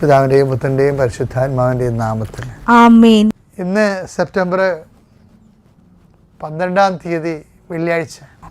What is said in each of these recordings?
പിതാവിന്റെയും പുത്രന്റെയും പരിശുദ്ധാത്മാവിന്റെയും നാമത്തിൽ. ഇന്ന് സെപ്റ്റംബർ പന്ത്രണ്ടാം തീയതി വെള്ളിയാഴ്ച.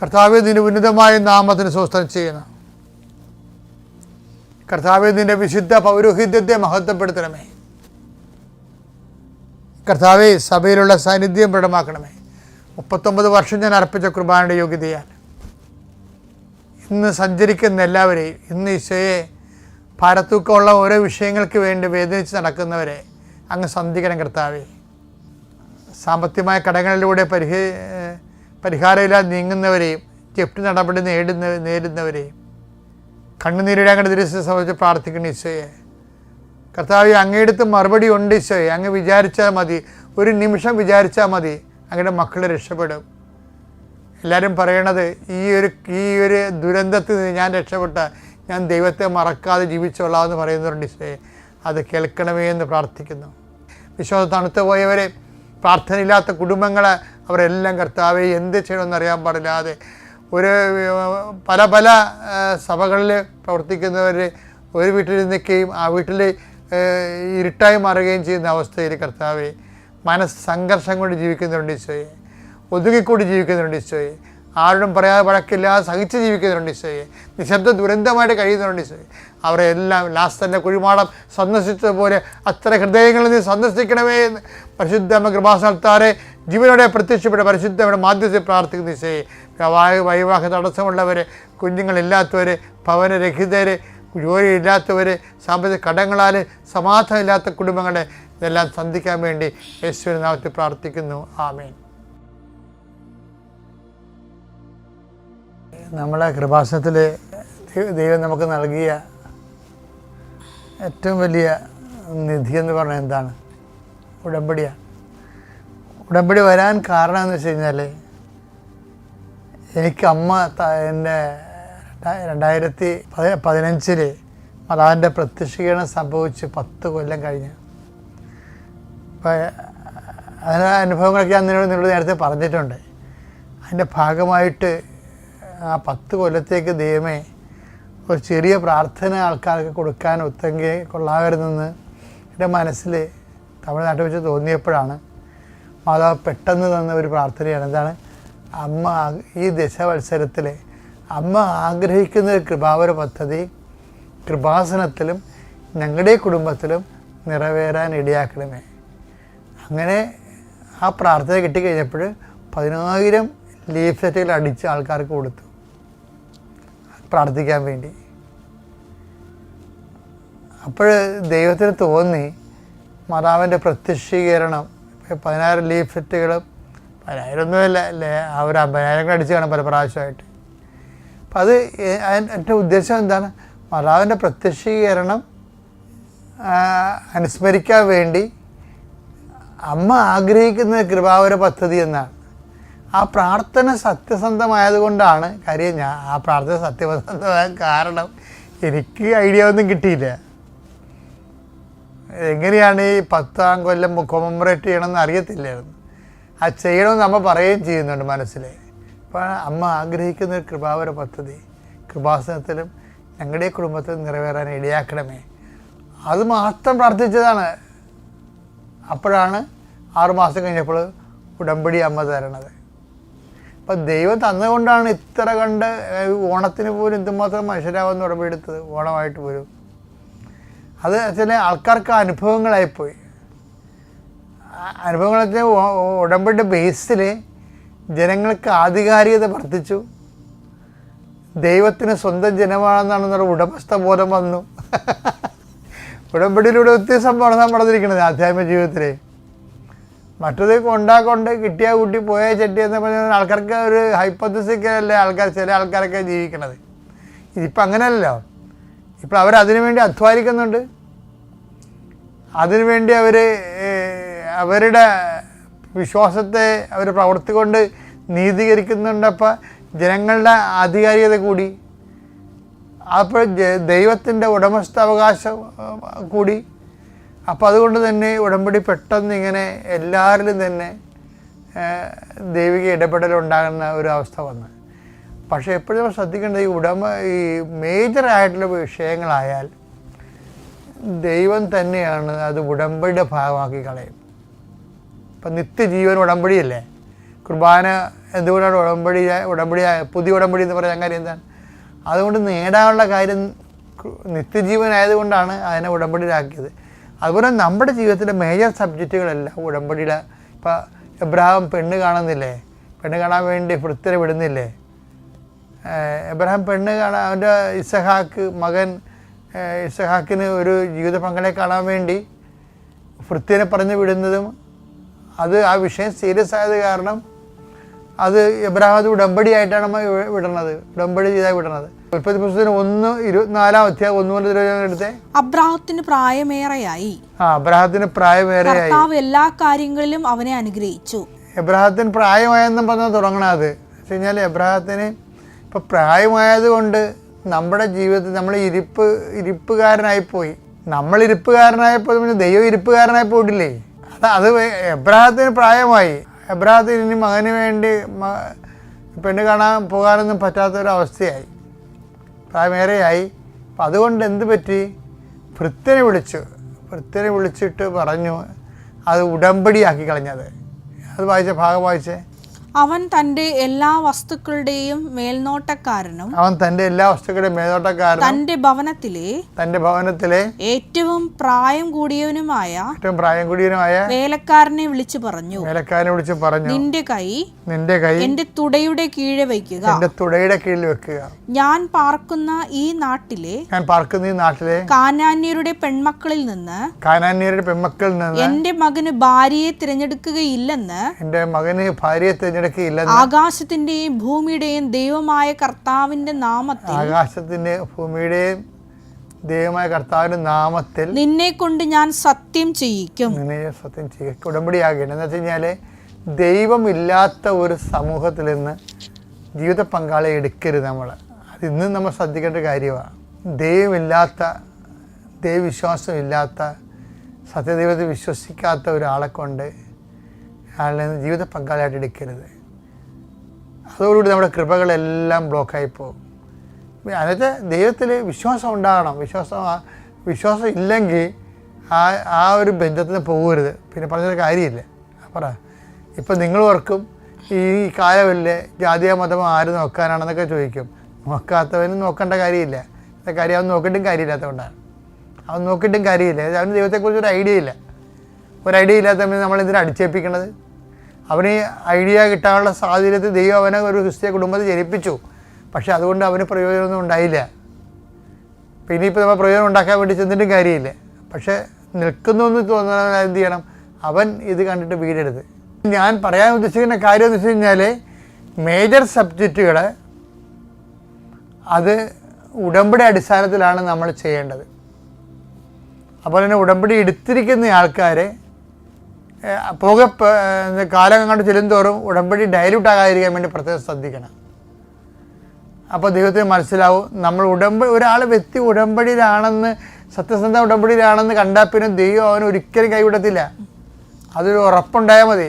കർത്താവെ നിന്റെ ഉന്നതമായ നാമത്തിന് സ്വസ്ഥം ചെയ്യുന്നു. കർത്താവെ നിന്റെ വിശുദ്ധ പൗരോഹിത്യത്തെ മഹത്വപ്പെടുത്തണമേ. കർത്താവെ സഭയിലുള്ള സാന്നിധ്യം ദൃഢമാക്കണമേ മുപ്പത്തൊമ്പത് വർഷം ഞാൻ അർപ്പിച്ച കുർബാനയുടെ യോഗ്യതയാൽ. ഇന്ന് സഞ്ചരിക്കുന്ന എല്ലാവരെയും ഇന്ന് ഈശോയെ ഭാരത്തൂക്കമുള്ള ഓരോ വിഷയങ്ങൾക്ക് വേണ്ടി വേദനിച്ച് നടക്കുന്നവരെ അങ്ങ് സന്ധിക്കണം കർത്താവേ. സാമ്പത്തികമായ കടങ്ങളിലൂടെ പരിഹ പരിഹാരമില്ലാതെ നീങ്ങുന്നവരെയും ജപ്തി നടപടി നേടുന്ന നേരിടുന്നവരെയും കണ്ണുനീരിടാൻ കണ്ട ദിവസം സംബന്ധിച്ച് പ്രാർത്ഥിക്കണം ഈശോയെ. കർത്താവ് അങ്ങയെടുത്ത് മറുപടി ഉണ്ട് ഈശോയെ. അങ്ങ് വിചാരിച്ചാൽ മതി. ഒരു നിമിഷം വിചാരിച്ചാൽ മതി. അങ്ങയുടെ മക്കൾ രക്ഷപ്പെടും. എല്ലാവരും പറയണത് ഈ ഒരു ഈ ഒരു ദുരന്തത്തിൽ നിന്ന് ഞാൻ രക്ഷപ്പെട്ട ഞാൻ ദൈവത്തെ മറക്കാതെ ജീവിച്ചോളാം എന്ന് പറയുന്നുണ്ട് ഈശോയെ. അത് കേൾക്കണമേ എന്ന് പ്രാർത്ഥിക്കുന്നു. വിശ്വാസം തണുത്തു പോയവരെ പ്രാർത്ഥനയില്ലാത്ത കുടുംബങ്ങൾ അവരെല്ലാം കർത്താവെ എന്ത് ചെയ്യണമെന്ന് അറിയാൻ പാടില്ലാതെ ഒരു പല പല സഭകളിൽ പ്രവർത്തിക്കുന്നവർ ഒരു വീട്ടിൽ നിൽക്കുകയും ആ വീട്ടിൽ ഇരുട്ടായി മാറുകയും ചെയ്യുന്ന അവസ്ഥയിൽ കർത്താവെ മനസ്സ് സംഘർഷം കൊണ്ട് ജീവിക്കുന്നുണ്ട് ഈശോയെ. ഒതുങ്ങിക്കൂടി ജീവിക്കുന്നുണ്ട് ഈശോയെ. ആരോടും പറയാതെ വഴക്കില്ലാതെ സഹിച്ച് ജീവിക്കുന്നുണ്ട് ഈശോയെ. നിശബ്ദ ദുരന്തമായിട്ട് കഴിയുന്നുണ്ട് ഈശോയെ. അവരെ എല്ലാം ലാസ്റ്റ് കുഴിമാടം സന്ദർശിച്ചതുപോലെ അത്ര ഹൃദയങ്ങളിൽ നീ സന്ദർശിക്കണമേ എന്ന് പരിശുദ്ധ കൃപാസനത്താരെ ജീവനോടെ പ്രത്യക്ഷപ്പെട്ട പരിശുദ്ധമ്മയുടെ മാധ്യത്തിൽ പ്രാർത്ഥിക്കുന്ന വൈ- വൈവാഹ തടസ്സമുള്ളവർ കുഞ്ഞുങ്ങളില്ലാത്തവർ ഭവനരഹിതർ ജോലിയില്ലാത്തവർ സാമ്പത്തിക കടങ്ങളാൽ സമാധാനമില്ലാത്ത കുടുംബങ്ങളെ ഇതെല്ലാം സന്ധിക്കാൻ വേണ്ടി യേശുവിന്റെ നാമത്തിൽ പ്രാർത്ഥിക്കുന്നു. ആമേൻ. നമ്മളെ കൃപാസനത്തിൽ ദൈവം നമുക്ക് നൽകിയ ഏറ്റവും വലിയ നിധി എന്ന് പറഞ്ഞാൽ എന്താണ്? ഉടമ്പടിയാണ്. ഉടമ്പടി വരാൻ കാരണം എന്ന് വെച്ച് കഴിഞ്ഞാൽ എനിക്ക് അമ്മ എന്റെ രണ്ടാ- രണ്ടായിരത്തി പതി പതിനഞ്ചിൽ മതാവിന്റെ പ്രത്യക്ഷീകരണം സംഭവിച്ച് പത്ത് കൊല്ലം കഴിഞ്ഞ്. അപ്പോൾ അതിന് അനുഭവങ്ങളൊക്കെ ഞാൻ നിന്നോട് നിന്നോട് നേരത്തെ പറഞ്ഞിട്ടുണ്ട്. അതിന്റെ ഭാഗമായിട്ട് ആ പത്ത് കൊല്ലത്തേക്ക് ദൈവമേ ഒരു ചെറിയ പ്രാർത്ഥന ആൾക്കാർക്ക് കൊടുക്കാൻ ഒത്തെങ്കിൽ കൊള്ളാകരുതെന്ന് എന്റെ മനസ്സിൽ തമിഴ്നാട്ടിൽ വെച്ച് തോന്നിയപ്പോഴാണ് മാതാവ് പെട്ടെന്ന് തന്ന ഒരു പ്രാർത്ഥനയാണ്. എന്താണ്? അമ്മ ഈ ദശവത്സരത്തിൽ അമ്മ ആഗ്രഹിക്കുന്ന ഒരു കൃപാവര പദ്ധതി കൃപാസനത്തിലും ഞങ്ങളുടെ കുടുംബത്തിലും നിറവേറാൻ ഇടയാക്കണമേ. അങ്ങനെ ആ പ്രാർത്ഥന കിട്ടിക്കഴിഞ്ഞപ്പോൾ പതിനായിരം ലീഫ്ലെറ്റുകൾ അടിച്ച് ആൾക്കാർക്ക് കൊടുത്തു. പ്രാർത്ഥിക്കാൻ വേണ്ടി. അപ്പോൾ ദൈവത്തിന് തോന്നി മാതാവിന്റെ പ്രത്യക്ഷീകരണം പതിനായിരം ലീഫ്ലെറ്റുകളും പതിനായിരം ഒന്നുമല്ല അല്ലേ? ആ ഒരു അമ്പതിനായിരം കൂടെ അടിച്ച് പല പ്രാവശ്യമായിട്ട്. അപ്പം അത് എന്റെ ഉദ്ദേശം എന്താണ്? മാതാവിന്റെ പ്രത്യക്ഷീകരണം അനുസ്മരിക്കാൻ വേണ്ടി അമ്മ ആഗ്രഹിക്കുന്ന കൃപാവര പദ്ധതി എന്നാണ്. ആ പ്രാർത്ഥന സത്യസന്ധമായതുകൊണ്ടാണ് കാര്യം ഞാൻ ആ പ്രാർത്ഥന സത്യസന്ധമായ കാരണം. എനിക്ക് ഐഡിയ ഒന്നും കിട്ടിയില്ല. എങ്ങനെയാണ് ഈ പത്താം കൊല്ലം കൊമമറേറ്റ് ചെയ്യണമെന്ന് അറിയത്തില്ലായിരുന്നു. ആ ചെയ്യണമെന്ന് അമ്മ പറയുകയും ചെയ്യുന്നുണ്ട് മനസ്സിൽ. അപ്പോൾ അമ്മ ആഗ്രഹിക്കുന്ന ഒരു കൃപാവര പദ്ധതി കൃപാസനത്തിലും ഞങ്ങളുടെ കുടുംബത്തിലും നിറവേറാൻ ഇടയാക്കണമേ. അത് മാത്രം പ്രാർത്ഥിച്ചതാണ്. അപ്പോഴാണ് ആറുമാസം കഴിഞ്ഞപ്പോൾ ഉടമ്പടി അമ്മ തരണത്. അപ്പം ദൈവം തന്നുകൊണ്ടാണ് ഇത്ര കണ്ട് ഓണത്തിന് പോലും എന്തുമാത്രം മനുഷ്യരാവെന്ന് ഉടമ്പെടുത്തത് ഓണമായിട്ട് പോലും. അത് ചില ആൾക്കാർക്ക് അനുഭവങ്ങളായിപ്പോയി. അനുഭവങ്ങൾ ഉടമ്പടി ബേസിൽ ജനങ്ങൾക്ക് ആധികാരികത വർദ്ധിച്ചു. ദൈവത്തിന് സ്വന്തം ജനമാണെന്നാണെന്നൊരു ഉടമസ്ഥ ബോധം വന്നു. ഉടമ്പടിയിലൂടെ ഒത്തിരി സംഭവമാണ് നടന്നിരിക്കുന്നത് ആധ്യാത്മിക ജീവിതത്തിൽ മറ്റത് കൊണ്ടാ കിട്ടിയ കുട്ടി പോയ ചെട്ടി എന്ന് പറഞ്ഞാൽ ആൾക്കാർക്ക് ഒരു ഹൈപ്പത്തസിക്കലല്ലേ ആൾക്കാർ ചില ആൾക്കാരൊക്കെ ജീവിക്കണത്. ഇതിപ്പോൾ അങ്ങനെയല്ലോ ഇപ്പോൾ അവർ അതിനു വേണ്ടി അധ്വാനിക്കുന്നുണ്ട്. അതിനുവേണ്ടി അവർ അവരുടെ വിശ്വാസത്തെ അവർ പ്രവർത്തി കൊണ്ട് നീതീകരിക്കുന്നുണ്ട്. അപ്പോൾ ജനങ്ങളുടെ ആധികാരികത കൂടി അപ്പോൾ ദൈവത്തിന്റെ ഉടമസ്ഥാവകാശം കൂടി അപ്പോൾ അതുകൊണ്ട് തന്നെ ഉടമ്പടി പെട്ടെന്ന് ഇങ്ങനെ എല്ലാവരിലും തന്നെ ദൈവിക ഇടപെടലുണ്ടാകുന്ന ഒരു അവസ്ഥ വന്നു. പക്ഷേ എപ്പോഴും നമ്മൾ ശ്രദ്ധിക്കേണ്ടത് ഈ ഉടമ ഈ മേജറായിട്ടുള്ള വിഷയങ്ങളായാൽ ദൈവം തന്നെയാണ് അത് ഉടമ്പടിയുടെ ഭാഗമാക്കി കളയും. ഇപ്പം നിത്യജീവൻ ഉടമ്പടിയല്ലേ? കുർബാന എന്തുകൊണ്ടാണ് ഉടമ്പടി ഉടമ്പടി പുതിയ ഉടമ്പടി എന്ന് പറയാൻ കാര്യം എന്താണ്? അതുകൊണ്ട് നേടാനുള്ള കാര്യം നിത്യജീവൻ ആയതുകൊണ്ടാണ് അതിനെ ഉടമ്പടിയിലാക്കിയത്. അതുപോലെ നമ്മുടെ ജീവിതത്തിലെ മേജർ സബ്ജക്റ്റുകളെല്ലാം ഉടമ്പടിയുടെ ഇപ്പം എബ്രഹാം പെണ്ണ് കാണുന്നില്ലേ? പെണ്ണ് കാണാൻ വേണ്ടി വൃത്തിരെ വിടുന്നില്ലേ? എബ്രഹാം പെണ്ണ് കാണാൻ അവന്റെ ഇസഹാക്ക് മകൻ ഇസഹാക്കിന് ഒരു ജീവിത പങ്കാളിയെ കാണാൻ വേണ്ടി വൃത്തിനെ പറഞ്ഞു വിടുന്നതും അത് ആ വിഷയം സീരിയസ് ആയത് കാരണം അത് എബ്രഹാം അത് ഉടമ്പടി ആയിട്ടാണ് വിടണത്. ഉടമ്പടി ചെയ്താൽ വിടണത്. ഉൽപ്പത്തി പുസ്തകത്തിന് ഒന്ന് ഇരുപത്തിനാലാം അധ്യായം ഒന്ന് മുതൽ എടുത്തേ. അബ്രാഹത്തിന് പ്രായമേറെയായി. ആ അബ്രാഹത്തിന് പ്രായമേറെയായി. എല്ലാ കാര്യങ്ങളിലും അവനെ അനുഗ്രഹിച്ചു. എബ്രാഹത്തിന് പ്രായമായെന്നും പറഞ്ഞാൽ തുടങ്ങണം അത്. വെച്ച് കഴിഞ്ഞാൽ എബ്രാഹത്തിന് ഇപ്പം പ്രായമായത് കൊണ്ട് നമ്മുടെ ജീവിതത്തിൽ നമ്മൾ ഇരിപ്പ് ഇരിപ്പുകാരനായി പോയി. നമ്മൾ ഇരിപ്പുകാരനായപ്പോൾ പിന്നെ ദൈവം ഇരിപ്പുകാരനായി പോയിട്ടില്ലേ? അത് അത് എബ്രാഹത്തിന് പ്രായമായി. എബ്രാഹത്തിന് ഇനി മകന് വേണ്ടി പെണ്ണ് കാണാൻ പോകാനൊന്നും പറ്റാത്തൊരവസ്ഥയായി. പ്രായമേറെയായി. അപ്പം അതുകൊണ്ട് എന്ത് പറ്റി? ഭൃത്യനെ വിളിച്ചു. ഭൃത്യനെ വിളിച്ചിട്ട് പറഞ്ഞു അത് ഉടമ്പടിയാക്കി കളഞ്ഞത്. അത് വായിച്ച ഭാഗം വായിച്ചേ. അവൻ തന്റെ എല്ലാ വസ്തുക്കളുടെയും മേൽനോട്ടക്കാരനും അവൻ തന്റെ എല്ലാ വസ്തുക്കളുടെയും മേൽനോട്ടക്കാരൻ തന്റെ ഭവനത്തിലെ തന്റെ ഭവനത്തിലെ ഏറ്റവും പ്രായം കൂടിയവനുമായ ഏറ്റവും പ്രായം കൂടിയവനുമായ വേലക്കാരനെ വിളിച്ചു പറഞ്ഞു. വേലക്കാരനെ വിളിച്ചു പറഞ്ഞു. നിന്റെ കൈ നിന്റെ കൈ എന്റെ തുടയുടെ കീഴെ വയ്ക്കുക. എന്റെ തുടയുടെ കീഴിൽ വെക്കുക. ഞാൻ പാർക്കുന്ന ഈ നാട്ടിലെ ഞാൻ പാർക്കുന്ന ഈ നാട്ടിലെ കാനാന്യരുടെ പെൺമക്കളിൽ നിന്ന് കാനാന്യരുടെ പെൺമക്കളിൽ നിന്ന് എന്റെ മകന് ഭാര്യയെ തിരഞ്ഞെടുക്കുകയില്ലെന്ന് എന്റെ മകന് ഭാര്യയെ തിരഞ്ഞെടുക്കുകയില്ലെന്ന് ആകാശത്തിന്റെയും ഭൂമിയുടെയും ദൈവമായ കർത്താവിന്റെ നാമത്തിൽ ആകാശത്തിന്റെ ഭൂമിയുടെയും ദൈവമായ കർത്താവിന്റെ നാമത്തിൽ നിന്നെ കൊണ്ട് ഞാൻ സത്യം ചെയ്യിക്കും. നിന്നെ സത്യം ചെയ്യുക ഉടമ്പടിയാകണം എന്ന് വെച്ച് ദൈവമില്ലാത്ത ഒരു സമൂഹത്തിൽ നിന്ന് ജീവിത പങ്കാളിയെ എടുക്കരുത് നമ്മൾ അത് ഇന്നും നമ്മൾ ശ്രദ്ധിക്കേണ്ട കാര്യമാണ്. ദൈവമില്ലാത്ത ദൈവവിശ്വാസമില്ലാത്ത സത്യദൈവത്തെ വിശ്വസിക്കാത്ത ഒരാളെ കൊണ്ട് അയാളെ ജീവിത പങ്കാളിയായിട്ട് എടുക്കരുത്. അതോടുകൂടി നമ്മുടെ കൃപകളെല്ലാം ബ്ലോക്കായി പോകും. അതായത് ദൈവത്തിൽ വിശ്വാസം ഉണ്ടാകണം. വിശ്വാസം വിശ്വാസം ഇല്ലെങ്കിൽ ആ ആ ഒരു ബന്ധത്തിന് പോകരുത്. പിന്നെ പറഞ്ഞൊരു കാര്യമില്ല? പറ. ഇപ്പം നിങ്ങൾ ഓർക്കും ഈ കാലമല്ലേ ജാതിയോ മതമോ ആര് നോക്കാനാണെന്നൊക്കെ ചോദിക്കും. നോക്കാത്തവന് നോക്കേണ്ട കാര്യമില്ല. കാര്യം അവൻ നോക്കിയിട്ടും കാര്യമില്ലാത്തതുകൊണ്ടാണ്. അവൻ നോക്കിയിട്ടും കാര്യമില്ല. അവന് ദൈവത്തെക്കുറിച്ച് ഒരു ഐഡിയ ഇല്ല. ഒരു ഐഡിയ ഇല്ലാത്തവന് നമ്മൾ ഇതിനെ അടിച്ചേൽപ്പിക്കണത്? അവന് ഐഡിയ കിട്ടാനുള്ള സാഹചര്യത്തിൽ ദൈവം അവനെ ഒരു ക്രിസ്ത്യ കുടുംബത്തിൽ ജനിപ്പിച്ചു. പക്ഷെ അതുകൊണ്ട് അവന് പ്രയോജനമൊന്നും ഉണ്ടായില്ല. പിന്നെ ഇനിയിപ്പോൾ നമ്മൾ പ്രയോജനം ഉണ്ടാക്കാൻ വേണ്ടി ചെന്നിട്ടും കാര്യമില്ല. പക്ഷെ നിൽക്കുന്നു എന്ന് തോന്നുന്ന എന്ത് ചെയ്യണം? അവൻ ഇത് കണ്ടിട്ട് വീടരുത് ഞാൻ പറയാൻ ഉദ്ദേശിക്കുന്ന കാര്യം എന്ന് വെച്ച് കഴിഞ്ഞാൽ മേജർ സബ്ജക്റ്റുകൾ അത് ഉടമ്പടി അടിസ്ഥാനത്തിലാണ് നമ്മൾ ചെയ്യേണ്ടത്. അപ്പോൾ തന്നെ ഉടമ്പടി എടുത്തിരിക്കുന്ന ആൾക്കാരെ പോകെ കാലം അങ്ങോട്ട് ചെല്ലുന്തോറും ഉടമ്പടി ഡയലൂട്ട് ആകാതിരിക്കാൻ വേണ്ടി പ്രത്യേകം ശ്രദ്ധിക്കണം. അപ്പോൾ ദൈവത്തിന് മനസ്സിലാവും നമ്മൾ ഉടമ്പ ഒരാൾ വ്യക്തി ഉടമ്പടിയിലാണെന്ന് സത്യസന്ധ ഉടമ്പടിയിലാണെന്ന് കണ്ടാൽ പിന്നെ ദൈവം അവനൊരിക്കലും കൈവിടത്തില്ല. അതൊരു ഉറപ്പുണ്ടായാൽ മതി.